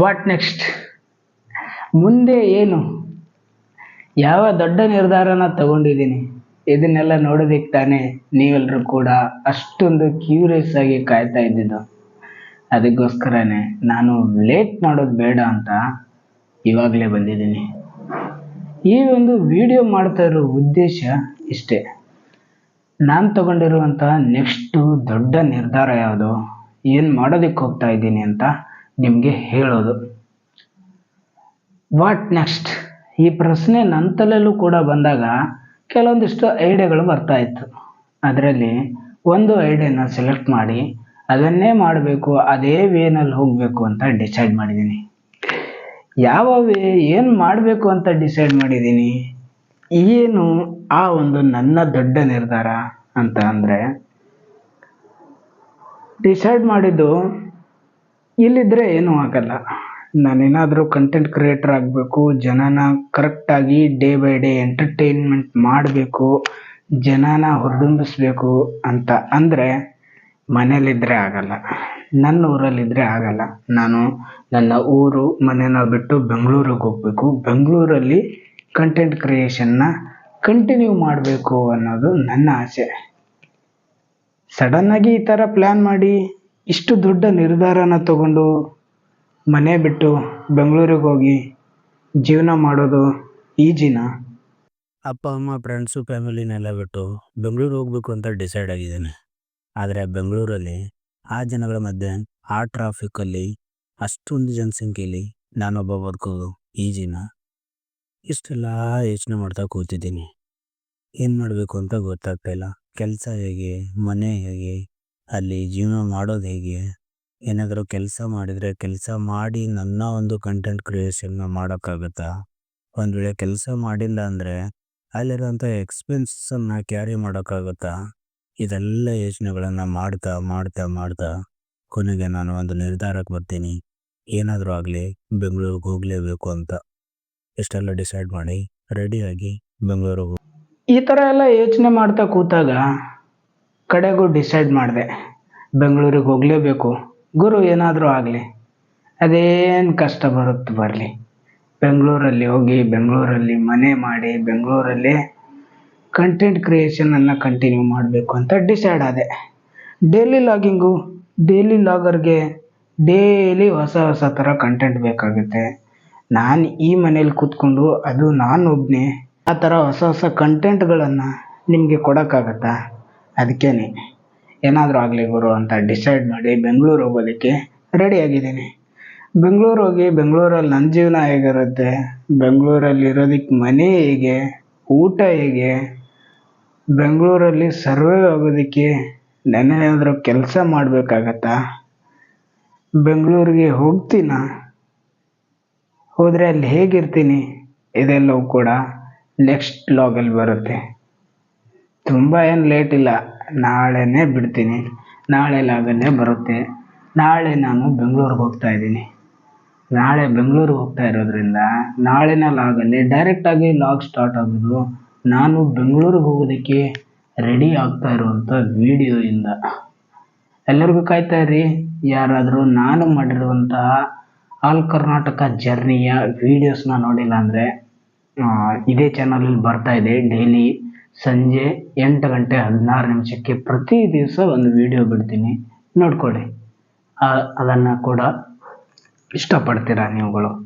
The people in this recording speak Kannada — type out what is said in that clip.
ವಾಟ್ ನೆಕ್ಸ್ಟ್ ಮುಂದೆ ಏನು? ಯಾವ ದೊಡ್ಡ ನಿರ್ಧಾರನ ತಗೊಂಡಿದ್ದೀನಿ? ಇದನ್ನೆಲ್ಲ ನೋಡೋದಕ್ಕೆ ತಾನೇ ನೀವೆಲ್ಲರೂ ಕೂಡ ಅಷ್ಟೊಂದು ಕ್ಯೂರಿಯಸ್ ಆಗಿ ಕಾಯ್ತಾ ಇದ್ದಿದ್ದು. ಅದಕ್ಕೋಸ್ಕರನೇ ನಾನು ಲೇಟ್ ಮಾಡೋದು ಬೇಡ ಅಂತ ಇವಾಗಲೇ ಬಂದಿದ್ದೀನಿ. ಈ ಒಂದು ವಿಡಿಯೋ ಮಾಡ್ತಾ ಇರೋ ಉದ್ದೇಶ ಇಷ್ಟೇ. ನಾನು ತಗೊಂಡಿರುವಂಥ ನೆಕ್ಸ್ಟು ದೊಡ್ಡ ನಿರ್ಧಾರ ಯಾವುದು? ಏನು ಮಾಡೋದಕ್ಕೆ ಹೋಗ್ತಾ ಇದ್ದೀನಿ ಅಂತ? ನಿಮಗೆ ಹೇಳೋದು. ವಾಟ್ ನೆಕ್ಸ್ಟ್ ಈ ಪ್ರಶ್ನೆ ನನ್ನ ತಲೆಯಲ್ಲೂ ಕೂಡ ಬಂದಾಗ ಕೆಲವೊಂದಿಷ್ಟು ಐಡಿಯಾಗಳು ಬರ್ತಾ ಇತ್ತು. ಅದರಲ್ಲಿ ಒಂದು ಐಡಿಯಾನ ಸೆಲೆಕ್ಟ್ ಮಾಡಿ, ಅದನ್ನೇ ಮಾಡಬೇಕು, ಅದೇ ವೇನಲ್ಲಿ ಹೋಗಬೇಕು ಅಂತ ಡಿಸೈಡ್ ಮಾಡಿದ್ದೀನಿ ಯಾವ ವೇ ಏನು ಮಾಡಬೇಕು ಅಂತ ಡಿಸೈಡ್ ಮಾಡಿದ್ದೀನಿ ಏನು ಆ ಒಂದು ನನ್ನ ದೊಡ್ಡ ನಿರ್ಧಾರ ಅಂತ ಅಂದರೆ ಡಿಸೈಡ್ ಮಾಡಿದ್ದು ಇಲ್ಲಿದ್ದರೆ ಏನೂ ಆಗಲ್ಲ. ನಾನೇನಾದರೂ ಕಂಟೆಂಟ್ ಕ್ರಿಯೇಟರ್ ಆಗಬೇಕು, ಜನನ ಕರೆಕ್ಟಾಗಿ ಡೇ ಬೈ ಡೇ ಎಂಟರ್ಟೈನ್ಮೆಂಟ್ ಮಾಡಬೇಕು, ಜನನ ಹುರಿದುಂಬಿಸ್ಬೇಕು ಅಂತ ಅಂದರೆ ಮನೇಲಿದ್ದರೆ ಆಗಲ್ಲ. ನನ್ನ ಊರಲ್ಲಿದ್ದರೆ ಆಗಲ್ಲ. ನಾನು ನನ್ನ ಊರು, ಮನೇನ ಬಿಟ್ಟು ಬೆಂಗಳೂರಿಗೆ ಹೋಗಬೇಕು. ಬೆಂಗಳೂರಲ್ಲಿ ಕಂಟೆಂಟ್ ಕ್ರಿಯೇಷನ್ನ ಕಂಟಿನ್ಯೂ ಮಾಡಬೇಕು ಅನ್ನೋದು ನನ್ನ ಆಸೆ. ಸಡನ್ನಾಗಿ ಈ ಥರ ಪ್ಲ್ಯಾನ್ ಮಾಡಿ ಇಷ್ಟು ದೊಡ್ಡ ನಿರ್ಧಾರನ ತಗೊಂಡು ಮನೆ ಬಿಟ್ಟು ಬೆಂಗಳೂರಿಗೆ ಹೋಗಿ ಜೀವನ ಮಾಡೋದು ಈಜಿನ ಅಪ್ಪ, ಅಮ್ಮ ಫ್ರೆಂಡ್ಸು ಫ್ಯಾಮಿಲಿನೆಲ್ಲ ಬಿಟ್ಟು ಬೆಂಗಳೂರು ಹೋಗ್ಬೇಕು ಅಂತ ಡಿಸೈಡ್ ಆಗಿದ್ದೇನೆ. ಆದರೆ ಬೆಂಗಳೂರಲ್ಲಿ ಆ ಜನಗಳ ಮಧ್ಯೆ ಆ ಟ್ರಾಫಿಕ್ಕಲ್ಲಿ ಅಷ್ಟೊಂದು ಜನಸಂಖ್ಯೆಯಲ್ಲಿ ನಾನೊಬ್ಬ ಬದುಕೋದು ಈಜಿನ ಇಷ್ಟೆಲ್ಲ ಯೋಚನೆ ಮಾಡ್ತಾ ಕೂತಿದ್ದೀನಿ. ಏನು ಮಾಡಬೇಕು ಅಂತ ಗೊತ್ತಾಗ್ತಾ ಇಲ್ಲ. ಕೆಲಸ ಹೇಗೆ, ಮನೆ ಹೇಗೆ ಅಲ್ಲಿ ಜೀವನ ಮಾಡೋದು ಹೇಗೆ? ಏನಾದರೂ ಕೆಲಸ ಮಾಡಿದರೆ ಕೆಲಸ ಮಾಡಿ ನನ್ನ ಒಂದು ಕಂಟೆಂಟ್ ಕ್ರಿಯೇಷನ್ನ ಮಾಡೋಕ್ಕಾಗತ್ತಾ? ಒಂದು ವೇಳೆ ಕೆಲಸ ಮಾಡಿಲ್ಲ ಅಂದರೆ ಅಲ್ಲಿರೋಂಥ ಎಕ್ಸ್ಪೆನ್ಸನ್ನು ಕ್ಯಾರಿ ಮಾಡೋಕ್ಕಾಗತ್ತಾ? ಇದೆಲ್ಲ ಯೋಚನೆಗಳನ್ನು ಮಾಡ್ತಾ ಮಾಡ್ತಾ ಮಾಡ್ತಾ ಕೊನೆಗೆ ನಾನು ಒಂದು ನಿರ್ಧಾರಕ್ಕೆ ಬರ್ತೀನಿ. ಏನಾದರೂ ಆಗಲಿ ಬೆಂಗಳೂರಿಗೆ ಹೋಗಲೇಬೇಕು ಅಂತ. ಇಷ್ಟೆಲ್ಲ ಡಿಸೈಡ್ ಮಾಡಿ ರೆಡಿಯಾಗಿ ಬೆಂಗಳೂರಿಗೆ ಈ ಥರ ಎಲ್ಲ ಯೋಚನೆ ಮಾಡ್ತಾ ಕೂತಾಗ ಕಡೆಗೂ ಡಿಸೈಡ್ ಮಾಡಿದೆ. ಬೆಂಗಳೂರಿಗೆ ಹೋಗಲೇಬೇಕು. ಗುರು, ಏನಾದರೂ ಆಗಲಿ. ಅದೇನು ಕಷ್ಟ ಬರುತ್ತೆ ಬರಲಿ. ಬೆಂಗಳೂರಲ್ಲಿ ಹೋಗಿ, ಬೆಂಗಳೂರಲ್ಲಿ ಮನೆ ಮಾಡಿ, ಬೆಂಗಳೂರಲ್ಲಿ ಕಂಟೆಂಟ್ ಕ್ರಿಯೇಷನನ್ನು ಕಂಟಿನ್ಯೂ ಮಾಡಬೇಕು ಅಂತ ಡಿಸೈಡ್ ಆದೆ. ಡೈಲಿ ಲಾಗಿಂಗು ಡೈಲಿ ಲಾಗರ್ಗೆ ಡೈಲಿ ಹೊಸ ಹೊಸ ಥರ ಕಂಟೆಂಟ್ ಬೇಕಾಗುತ್ತೆ. ನಾನು ಈ ಮನೇಲಿ ಕೂತ್ಕೊಂಡು ಅದು ನಾನು ಒಬ್ಬನೇ ಆ ಥರ ಹೊಸ ಹೊಸ ಕಂಟೆಂಟ್ಗಳನ್ನು ನಿಮಗೆ ಕೊಡೋಕ್ಕಾಗತ್ತಾ? ಅದಕ್ಕೇ ಏನಾದರೂ ಆಗಲಿ ಗುರು ಅಂತ ಡಿಸೈಡ್ ಮಾಡಿ ಬೆಂಗಳೂರು ಹೋಗೋದಕ್ಕೆ ರೆಡಿಯಾಗಿದ್ದೀನಿ ಬೆಂಗಳೂರು ಹೋಗಿ ಬೆಂಗಳೂರಲ್ಲಿ ನನ್ನ ಜೀವನ ಹೇಗಿರುತ್ತೆ, ಬೆಂಗಳೂರಲ್ಲಿ ಇರೋದಕ್ಕೆ ಮನೆ ಹೇಗೆ, ಊಟ ಹೇಗೆ, ಬೆಂಗಳೂರಲ್ಲಿ ಸರ್ವೈವ್ ಆಗೋದಕ್ಕೆ ಏನಾದರೂ ಕೆಲಸ ಮಾಡಬೇಕಾಗತ್ತಾ? ಬೆಂಗಳೂರಿಗೆ ಹೋಗ್ತೀನ? ಹೋದರೆ ಅಲ್ಲಿ ಹೇಗಿರ್ತೀನಿ? ಇದೆಲ್ಲವೂ ಕೂಡ ನೆಕ್ಸ್ಟ್ ಲಾಗಲ್ಲಿ ಬರುತ್ತೆ. ತುಂಬ ಏನು ಲೇಟ್ ಇಲ್ಲ. ನಾಳೆನೇ ಬಿಡ್ತೀನಿ. ನಾಳೆ ಲಾಗಲ್ಲೇ ಬರುತ್ತೆ. ನಾಳೆ ನಾನು ಬೆಂಗಳೂರಿಗೆ ಹೋಗ್ತಾ ಇದ್ದೀನಿ. ನಾಳೆ ಬೆಂಗಳೂರಿಗೆ ಹೋಗ್ತಾ ಇರೋದ್ರಿಂದ ನಾಳಿನ ಲಾಗಲ್ಲಿ ಡೈರೆಕ್ಟಾಗಿ ಲಾಗ್ ಸ್ಟಾರ್ಟ್ ಆಗೋದು. ನಾನು ಬೆಂಗಳೂರಿಗೆ ಹೋಗೋದಕ್ಕೆ ರೆಡಿ ಆಗ್ತಾ ಇರುವಂಥ ವಿಡಿಯೋಯಿಂದ ಎಲ್ಲರಿಗೂ ಕಾಯ್ತಾ ಇರಿ. ಯಾರಾದರೂ ನಾನು ಮಾಡಿರುವಂತಹ ಆಲ್ ಕರ್ನಾಟಕ ಜರ್ನಿಯ ವೀಡಿಯೋಸ್ನ ನೋಡಿಲ್ಲ ಅಂದರೆ ಇದೇ ಚಾನಲಲ್ಲಿ ಬರ್ತಾ ಇದೆ. ಡೈಲಿ ಸಂಜೆ ಎಂಟು ಗಂಟೆ ಹದಿನಾರು ನಿಮಿಷಕ್ಕೆ ಪ್ರತಿ ದಿವಸ ಒಂದು ವಿಡಿಯೋ ಬಿಡ್ತೀನಿ. ನೋಡ್ಕೊಳ್ಳಿ. ಅದನ್ನು ಕೂಡ ಇಷ್ಟಪಡ್ತೀರಾ ನೀವುಗಳು?